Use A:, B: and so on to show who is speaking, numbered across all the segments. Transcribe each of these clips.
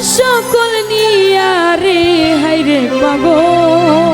A: সকল নিয়া রে হাইরে পাগল।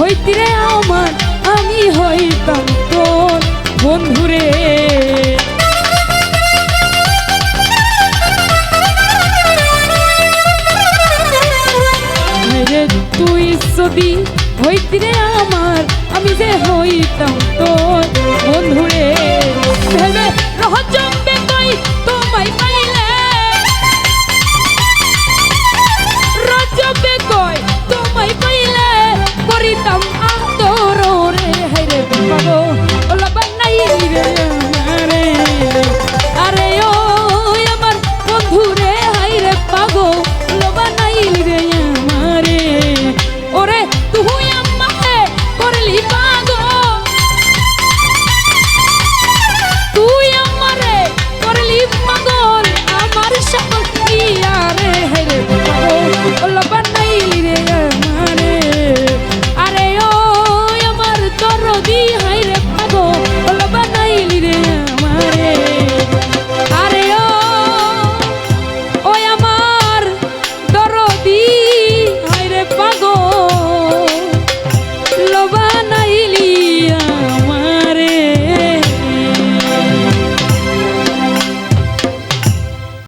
A: হইতিরে আমার আমি হইতাম তোর বন্ধুরে? তুই যদি হইতিরে আমার আমি যে হইতাম